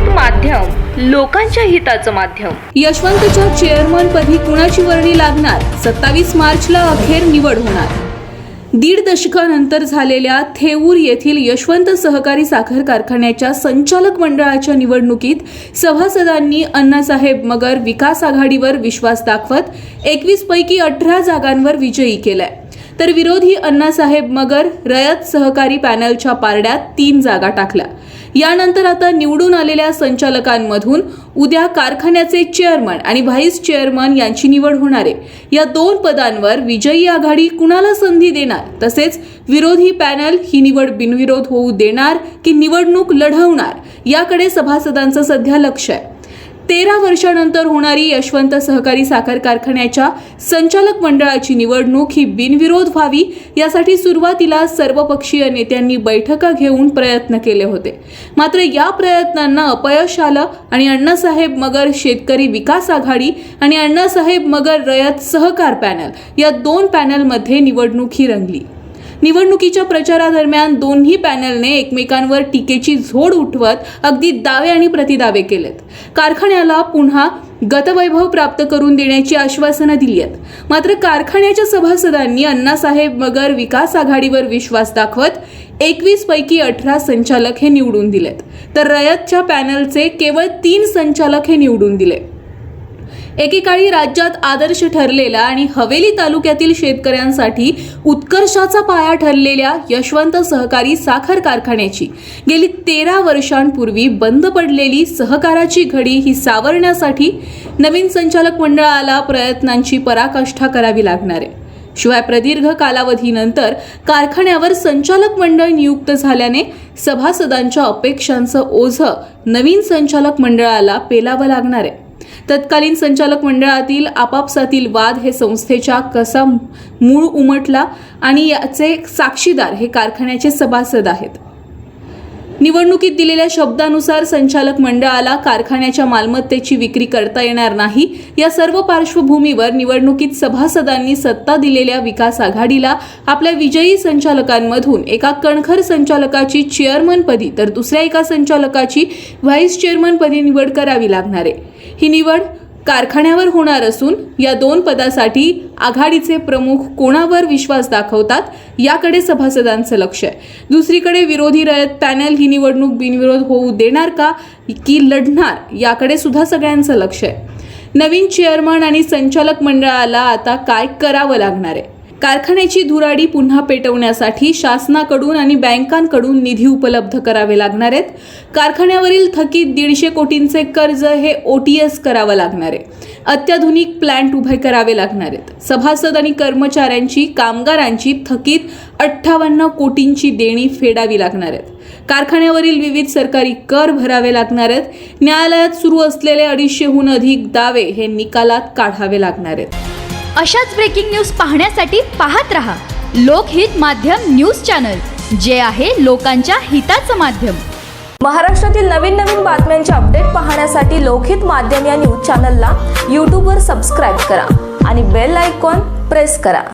लोकहित माध्यम लोकांच्या हिताचं माध्यम. यशवंतच्या चेअरमन पदी कुणाची वर्णी लागणार? सत्तावीस मार्चला अखेर निवड होणार. दीड दशकानंतर झालेल्या थेऊर येथील यशवंत सहकारी साखर कारखान्याच्या संचालक मंडळाच्या निवडणुकीत सभासदांनी अण्णासाहेब मगर विकास आघाडीवर विश्वास दाखवत एकवीस पैकी अठरा जागांवर विजयी केलाय. तर विरोधी अण्णासाहेब मगर रयत सहकारी पॅनलच्या पारड्यात तीन जागा टाकल्या. यानंतर आता निवडून आलेल्या संचालकांमधून उद्या कारखान्याचे चेअरमन आणि व्हाईस चेअरमन यांची निवड होणार आहे. या दोन पदांवर विजयी आघाडी कुणाला संधी देणार? तसेच विरोधी पॅनल ही निवड बिनविरोध होऊ देणार की निवडणूक लढवणार? याकडे सभासदांचं सध्या लक्ष आहे. तेरा वर्षानंतर होणारी यशवंत सहकारी साखर कारखान्याच्या संचालक मंडळाची निवडणूक ही बिनविरोध व्हावी यासाठी सुरुवातीला सर्वपक्षीय नेत्यांनी बैठका घेऊन प्रयत्न केले होते. मात्र या प्रयत्नांना अपयश आलं आणि अण्णासाहेब मगर शेतकरी विकास आघाडी आणि अण्णासाहेब मगर रयत सहकार पॅनल या दोन पॅनलमध्ये निवडणूक ही रंगली. निवडणुकीच्या प्रचारादरम्यान दोन्ही पॅनलने एकमेकांवर टीकेची झोड उठवत अगदी दावे आणि प्रतिदावे केलेत. कारखान्याला पुन्हा गतवैभव प्राप्त करून देण्याची आश्वासनं दिली आहेत मात्र कारखान्याच्या सभासदांनी अण्णासाहेब मगर विकास आघाडीवर विश्वास दाखवत एकवीस पैकी अठरा संचालक हे निवडून दिलेत. तर रयतच्या पॅनलचे केवळ तीन संचालक हे निवडून दिले. एकेकाळी राज्यात आदर्श ठरलेला आणि हवेली तालुक्यातील शेतकऱ्यांसाठी उत्कर्षाचा पाया ठरलेल्या यशवंत सहकारी साखर कारखान्याची गेली तेरा वर्षांपूर्वी बंद पडलेली सहकाराची घडी ही सावरण्यासाठी नवीन संचालक मंडळाला प्रयत्नांची पराकाष्ठा करावी लागणार आहे. शिवाय प्रदीर्घ कालावधीनंतर कारखान्यावर संचालक मंडळ नियुक्त झाल्याने सभासदांच्या अपेक्षांचं ओझं नवीन संचालक मंडळाला पेलावं लागणार आहे. तत्कालीन संचालक मंडळातील आपापसातील वाद हे संस्थेच्या कसा मूळ उमटला आणि याचे साक्षीदार हे कारखान्याचे सभासद आहेत. निवडणुकीत दिलेल्या शब्दानुसार संचालक मंडळाला कारखान्याच्या मालमत्तेची विक्री करता येणार नाही. या सर्व पार्श्वभूमीवर निवडणुकीत सभासदांनी सत्ता दिलेल्या विकास आघाडीला आपल्या विजयी संचालकांमधून एका कणखर संचालकाची चेअरमनपदी तर दुसऱ्या एका संचालकाची व्हाईस चेअरमनपदी निवड करावी लागणार आहे. ही निवड कारखान्यावर होणार असून या दोन पदासाठी आघाडीचे प्रमुख कोणावर विश्वास दाखवतात याकडे सभासदांचं लक्ष आहे. दुसरीकडे विरोधी रयत पॅनल ही निवडणूक बिनविरोध होऊ देणार का की लढणार याकडे सुद्धा सगळ्यांचं लक्ष आहे. नवीन चेअरमन आणि संचालक मंडळाला आता काय करावं लागणार आहे? कारखान्याची धुराडी पुन्हा पेटवण्यासाठी शासनाकडून आणि बँकांकडून निधी उपलब्ध करावे लागणार आहेत. कारखान्यावरील थकीत दीडशे कोटींचे कर्ज हे ओ टी एस करावं लागणार आहे. अत्याधुनिक प्लांट उभे करावे लागणार आहेत. सभासद आणि कर्मचाऱ्यांची कामगारांची थकीत अठ्ठावन्न कोटींची देणी फेडावी लागणार आहेत. कारखान्यावरील विविध सरकारी कर भरावे लागणार आहेत. न्यायालयात सुरू असलेले अडीचशेहून अधिक दावे हे निकालात काढावे लागणार आहेत. अशाच ब्रेकिंग न्यूज पाहण्यासाठी पाहत रहा. लोकहित माध्यम न्यूज चॅनल जे आहे लोकांच्या हिताचं माध्यम. महाराष्ट्रातील नवीन नवीन बातम्यांचे अपडेट पाहण्यासाठी लोकहित माध्यम या न्यूज चॅनलला यूट्यूबवर सबस्क्राईब करा आणि बेल आयकॉन प्रेस करा.